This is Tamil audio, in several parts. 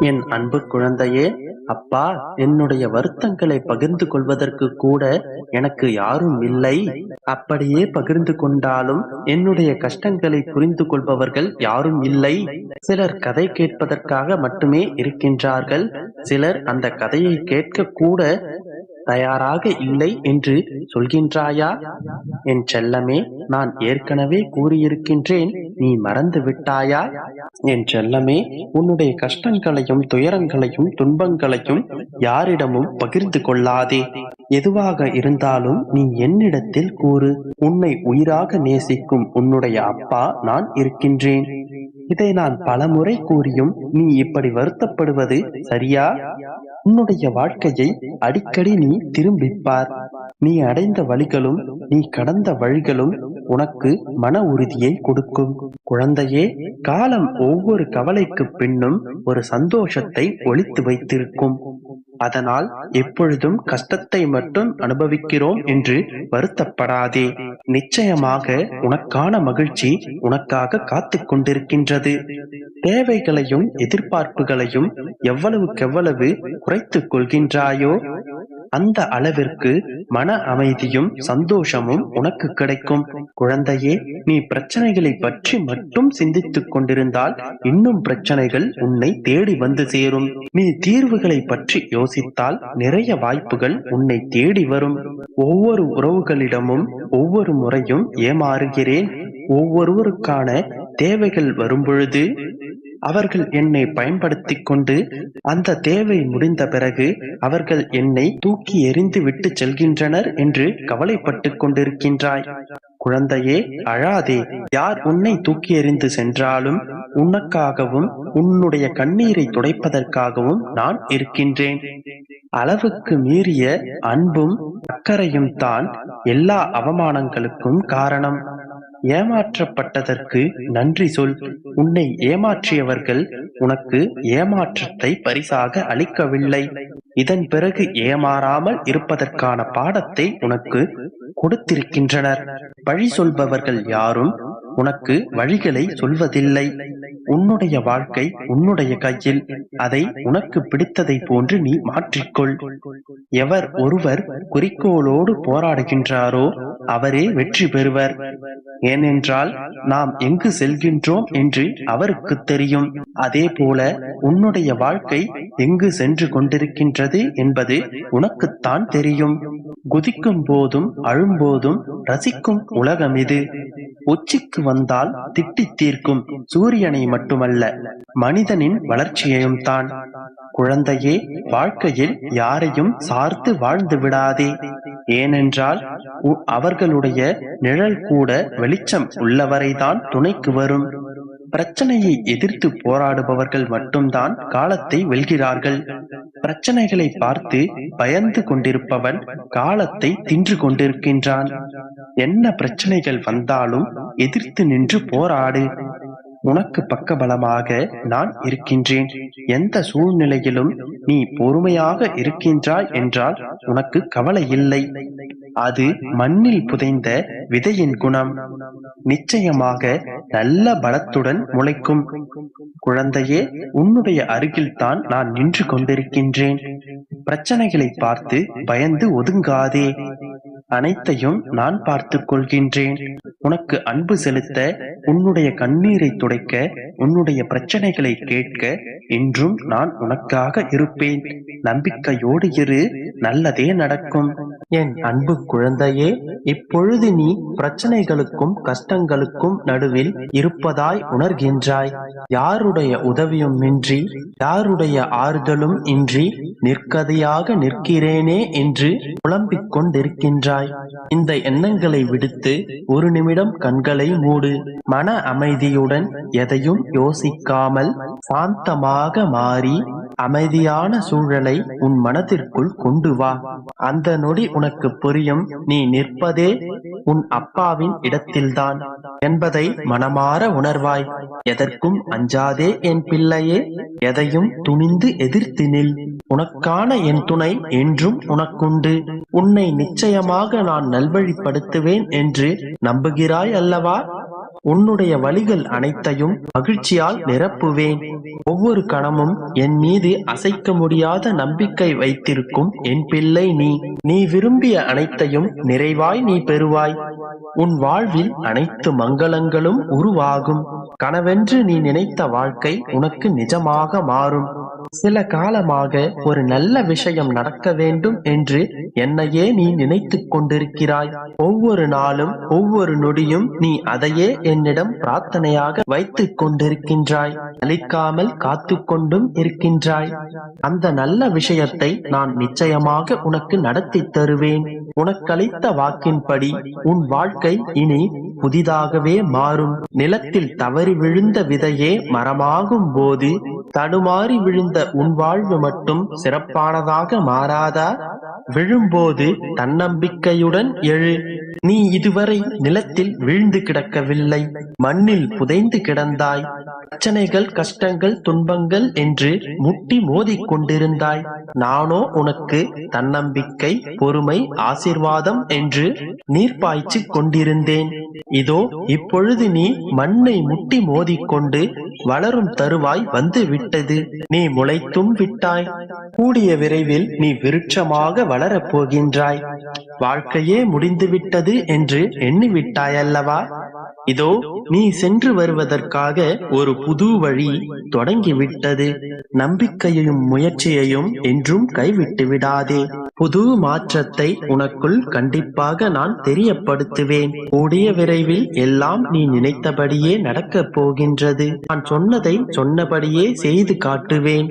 என் அன்பு குழந்தையே அப்பா என்னுடைய வருத்தங்களை பகிர்ந்து கொள்வதற்கு கூட எனக்கு யாரும் இல்லை. அப்படியே பகிர்ந்து கொண்டாலும் என்னுடைய கஷ்டங்களை புரிந்து கொள்பவர்கள் யாரும் இல்லை. சிலர் கதை கேட்பதற்காக மட்டுமே இருக்கின்றார்கள். சிலர் அந்த கதையை கேட்க கூட தயாராக இல்லை என்று சொல்கின்றாயா? என் செல்லமே நான் ஏற்கனவே கூறியிருக்கின்றேன். நீ மறந்து விட்டாயா? என் செல்லமே உன்னுடைய கஷ்டங்களையும் துயரங்களையும் துன்பங்களையும் யாரிடமும் பகிர்ந்து கொள்ளாதே. எதுவாக இருந்தாலும் நீ என்னிடத்தில் கூறு. உன்னை உயிராக நேசிக்கும் உன்னுடைய அப்பா நான் இருக்கின்றேன். இதை நான் பலமுறை கூறியும் நீ இப்படி வருத்தப்படுவது சரியா? உன்னுடைய வாழ்க்கையை அடிக்கடி நீ திரும்பிப்பார். நீ அடைந்த வழிகளும் நீ கடந்த வழிகளும் உனக்கு மன உறுதியை கொடுக்கும். குழந்தையே காலம் ஒவ்வொரு கவலைக்கு பின்னும் ஒரு சந்தோஷத்தை ஒழித்து வைத்திருக்கும். அதனால் எப்பொழுதும் கஷ்டத்தை மட்டும் அனுபவிக்கிறோம் என்று வருத்தப்படாதே. நிச்சயமாக உனக்கான மகிழ்ச்சி உனக்காக காத்து கொண்டிருக்கின்றது. தேவைகளையும் எதிர்பார்ப்புகளையும் எவ்வளவுக்கெவ்வளவு குறைத்துக் கொள்கின்றாயோ அந்த அளவிற்கு மன அமைதியும் சந்தோஷமும் உனக்கு கிடைக்கும். குழந்தையே நீ பிரச்சனைகளை பற்றி மட்டும் சிந்தித்துக் கொண்டிருந்தால் இன்னும் பிரச்சனைகள் உன்னை தேடி வந்து சேரும். நீ தீர்வுகளை பற்றி யோசித்தால் நிறைய வாய்ப்புகள் உன்னை தேடி வரும். ஒவ்வொரு உறவுகளிடமும் ஒவ்வொரு முறையும் ஏமாறுகிறேன். ஒவ்வொருவருக்கான தேவைகள் வரும்பொழுது அவர்கள் என்னை பயன்படுத்திக் கொண்டு அந்த தேவை முடிந்த பிறகு அவர்கள் என்னை தூக்கி எறிந்து விட்டு செல்கின்றனர் என்று கவலைப்பட்டுக் கொண்டிருக்கின்றாய். குழந்தையே அழாதே. யார் உன்னை தூக்கி எறிந்து சென்றாலும் உனக்காகவும் உன்னுடைய கண்ணீரை துடைப்பதற்காகவும் நான் இருக்கின்றேன். அளவுக்கு மீறிய அன்பும் அக்கறையும் தான் எல்லா அவமானங்களுக்கும் காரணம். ஏமாற்றப்பட்டதற்கு நன்றி சொல். உன்னை ஏமாற்றியவர்கள் உனக்கு ஏமாற்றத்தை பரிசாக அளிக்கவில்லை. இதன் பிறகு ஏமாறாமல் இருப்பதற்கான பாடத்தை உனக்கு கொடுத்திருக்கின்றனர். வழி சொல்பவர்கள் யாரும் உனக்கு வழிகளை சொல்வதில்லை. உன்னுடைய வாழ்க்கை உன்னுடைய கையில். அதை உனக்கு பிடித்ததை போன்று நீ மாற்றிக்கொள். எவர் ஒருவர் குறிக்கோளோடு போராடுகின்றாரோ அவரே வெற்றி பெறுவர். ஏனென்றால் நாம் எங்கு செல்கின்றோம் என்று அவருக்கு தெரியும். அதே போல உன்னுடைய வாழ்க்கை எங்கு சென்று கொண்டிருக்கின்றது என்பது உனக்குத்தான் தெரியும். குதிக்கும் போதும் அழும்போதும் ரசிக்கும் உலகம் இது உச்சிக்கு வந்தால் திட்டி தீர்க்கும். சூரியனை மட்டுமல்ல மனிதனின் வளர்ச்சியையும் தான். குழந்தையே வாழ்க்கையில் யாரையும் சார்த்து வாழ்ந்து விடாதே. ஏனென்றால் அவர்களுடைய நிழல் கூட வெளிச்சம் உள்ளவரைதான் துணைக்கு வரும். பிரச்சனையை எதிர்த்து போராடுபவர்கள் மட்டும்தான் காலத்தை வெல்கிறார்கள். பிரச்சனைகளை பார்த்து பயந்து கொண்டிருப்பவன் காலத்தை தின்று கொண்டிருக்கின்றான். என்ன பிரச்சனைகள் வந்தாலும் எதிர்த்து நின்று போராடு. உனக்கு பக்கபலமாக நான் இருக்கின்றேன். எந்த சூழ்நிலையிலும் நீ பொறுமையாக இருக்கின்றாய் என்றால் உனக்கு கவலை இல்லை அது மண்ணில் புதைந்த விதையின் குணம். நிச்சயமாக நல்ல பலத்துடன் முளைக்கும். குழந்தையே உன்னுடைய அருகில்தான் நான் நின்று கொண்டிருக்கின்றேன். பிரச்சனைகளை பார்த்து பயந்து ஒதுங்காதே. அனைத்தையும் நான் பார்த்துக் கொள்கின்றேன். உனக்கு அன்பு செலுத்த உன்னுடைய கண்ணீரை துடைக்க உன்னுடைய பிரச்சனைகளை கேட்க என்றும் நான் உனக்காக இருப்பேன். நம்பிக்கையோடு இரு நல்லதே நடக்கும். என் அன்பு குழந்தையே இப்பொழுது நீ பிரச்சனைகளுக்கும் கஷ்டங்களுக்கும் நடுவில் இருப்பதாய் உணர்கின்றாய். யாருடைய உதவியும் இன்றி யாருடைய ஆறுதலும் இன்றி நிற்கதையாக நிற்கிறேனே என்று புலம்பிக் கொண்டிருக்கின்றாய். இந்த எண்ணங்களை விடுத்து ஒரு நிமிடம் கண்களை மூடு. மன அமைதியுடன் எதையும் யோசிக்காமல் சாந்தமாக மாறி அமைதியான சூழலை உன் மனதிற்குள் கொண்டு வா. அந்த நொடி உனக்கு புரியும். நீ நிற்பதே உன் அப்பாவின் இடத்தில்தான் என்பதை மனமாற உணர்வாய். எதற்கும் அஞ்சாதே என் பிள்ளையே. எதையும் துணிந்து எதிர்த்து நில். உனக்கான என் துணை என்றும் உனக்குண்டு. உன்னை நிச்சயமாக நான் நல்வழிப்படுத்துவேன் என்று நம்புகிறாய் அல்லவா? உன்னுடைய வழிகள் அனைத்தையும் மகிழ்ச்சியால் நிரப்புவேன். ஒவ்வொரு கணமும் என் மீது அசைக்க முடியாத நம்பிக்கை வைத்திருக்கும் என் பிள்ளை நீ. நீ விரும்பிய அனைத்தையும் நிறைவாய் நீ பெறுவாய். உன் வாழ்வில் அனைத்து மங்களங்களும் உருவாகும். கனவென்று நீ நினைத்த வாழ்க்கை உனக்கு நிஜமாக மாறும். சில காலமாக ஒரு நல்ல விஷயம் நடக்க வேண்டும் என்று என்னையே நீ நினைத்துக் கொண்டிருக்கிறாய். ஒவ்வொரு நாளும் ஒவ்வொரு நொடியும் நீ அதையே என்னிடம் பிரார்த்தனையாக வைத்துக் கொண்டிருக்கின்றாய். அளிக்காமல் காத்து கொண்டும் இருக்கின்றாய். அந்த நல்ல விஷயத்தை நான் நிச்சயமாக உனக்கு நடத்தி தருவேன். உனக்களித்த வாக்கின்படி உன் வாழ்க்கை இனி புதிதாகவே மாறும். நிலத்தில் தவறி விழுந்த விதையே மரமாகும் போது தடுமாறி விழுந்த உன் வாழ்வு மட்டும் சிறப்பானதாக மாறாதா? விழும்போது தன்னம்பிக்கையுடன் எழு. நீ இதுவரை நிலத்தில் வீழ்ந்து கிடக்கவில்லை. மண்ணில் புதைந்து கிடந்தாய். பிரச்சனைகள் கஷ்டங்கள் துன்பங்கள் என்று முட்டி மோதிக் கொண்டிருந்தாய். நானோ உனக்கு தன்னம்பிக்கை பொறுமை ஆசிர்வாதம் என்று நீர் பாய்ச்சி கொண்டிருந்தேன். இதோ இப்பொழுது நீ மண்ணை முட்டி மோதிக்கொண்டு வளரும் தருவாய் வந்து விட்டது. நீ முளைத்தும் விட்டாய். கூடிய விரைவில் நீ விருட்சமாக வளரப் போகின்றாய். வாழ்க்கையே முடிந்துவிட்டது. என்று எண்ணிவிட்டாயல்லவா? இதோ நீ சென்று வருவதற்காக ஒரு புது வழி தொடங்கிவிட்டது. நம்பிக்கையையும் முயற்சியையும் என்றும் கைவிட்டு விடாதே புது மாற்றத்தை உனக்குள் கண்டிப்பாக நான் தெரியப்படுத்துவேன். கூடிய விரைவில் எல்லாம் நீ நினைத்தபடியே நடக்கப் போகின்றது. நான் சொன்னதை சொன்னபடியே செய்து காட்டுவேன்.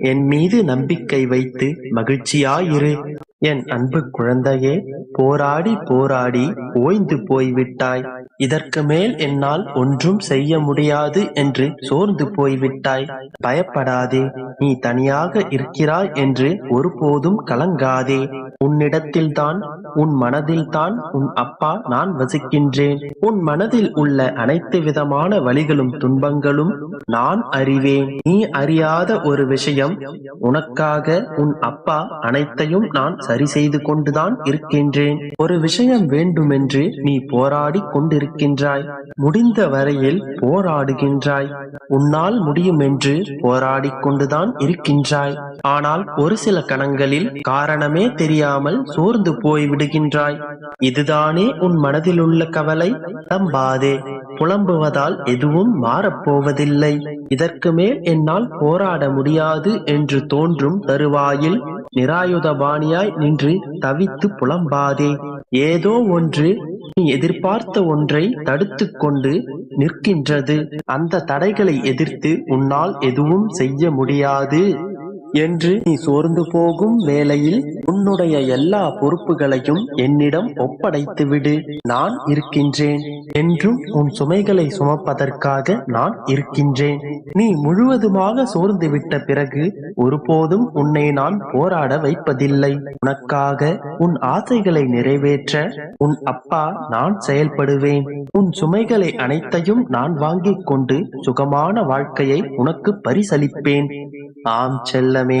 என் மீது நம்பிக்கை வைத்து மகிழ்ச்சியாயிரு. என் அன்பு குழந்தையே போராடி போராடி ஓய்ந்து போய்விட்டாய். இதற்கு மேல் என்னால் ஒன்றும் செய்ய முடியாது என்று சோர்ந்து போய்விட்டாய். பயப்படாதே நீ தனியாக இருக்கிறாய் என்று ஒருபோதும் கலங்காதே. உன்னிடத்தில்தான் உன் மனதில்தான் உன் அப்பா நான் வசிக்கின்றேன். உன் மனதில் உள்ள அனைத்து விதமான வழிகளும் துன்பங்களும் நான் அறிவேன். நீ அறியாத ஒரு விஷயம் உனக்காக உன் அப்பா அனைத்தையும் நான் சரி செய்து கொண்டுதான் இருக்கின்றேன். ஒரு விஷயம் வேண்டுமென்று நீ போராடி கொண்டிருக்கின்றாய். முடிந்த வரையில் போராடுகின்றாய். உன்னால் முடியும் என்று போராடிக் கொண்டுதான் இருக்கின்றாய். ஆனால் ஒரு சில கணங்களில் காரணமே தெரியாமல் சோர்ந்து போய் விடுகின்றாய். இதுதானே உன் மனதில் உள்ள கவலை? தம்பாதே புலம்புவதால் எதுவும் மாறப்போவதில்லை. இதற்கு மேல் என்னால் போராட முடியாது என்று தோன்றும் தருவாயில் நிராயுதபாணியாய் நின்று தவித்து புலம்பாதே. ஏதோ ஒன்று நீ எதிர்பார்த்த ஒன்றை தடுத்து கொண்டு நிற்கின்றது. அந்த தடைகளை எதிர்த்து உன்னால் எதுவும் செய்ய முடியாது. என்று நீ சோர்ந்து போகும் வேளையில் உன்னுடைய எல்லா பொறுப்புகளையும் என்னிடம் ஒப்படைத்து விடு நான் இருக்கின்றேன் என்றும் உன் சுமைகளை சுமப்பதற்காக நான் இருக்கின்றேன். நீ முழுவதுமாக சோர்ந்து விட்ட பிறகு ஒருபோதும் உன்னை நான் போராட வைப்பதில்லை. உனக்காக உன் ஆசைகளை நிறைவேற்ற உன் அப்பா நான் செயல்படுவேன். உன் சுமைகளை அனைத்தையும் நான் வாங்கிக் கொண்டு சுகமான வாழ்க்கையை உனக்கு பரிசளிப்பேன். ஆம் செல்ல செல்லமே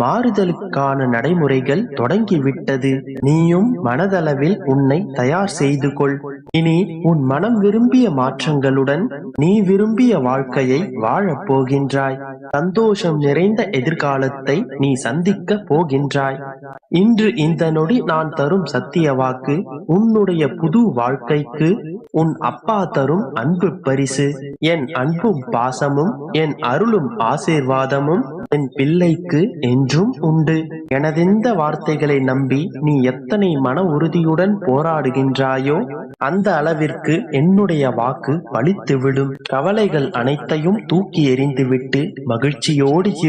மாறுதலுக்கான நடைமுறைகள் தொடங்கிவிட்டது. நீயும் மனதளவில் உன்னை தயார் செய்து கொள் இனி உன் மனம் விரும்பிய மாற்றங்களுடன் நீ விரும்பிய வாழ்க்கையை வாழப் போகின்றாய். சந்தோஷம் நிறைந்த எதிர்காலத்தை நீ சந்திக்க போகின்றாய். இன்று இந்த நொடி நான் தரும் சத்திய வாக்கு உன்னுடைய புது வாழ்க்கைக்கு உன் அப்பா தரும் அன்பு பரிசு. என் அன்பும் பாசமும் என் அருளும் ஆசீர்வாதமும் என் பிள்ளைக்கு என்றும் உண்டு. எனதெந்த வார்த்தைகளை நம்பி நீ எத்தனை மன உறுதியுடன் போராடுகின்றாயோ அந்த அளவிற்கு என்னுடைய வாக்கு பலித்துவிடும் கவலைகள் அனைத்தையும் தூக்கி எறிந்துவிட்டு மகிழ்ச்சியோடு இரு.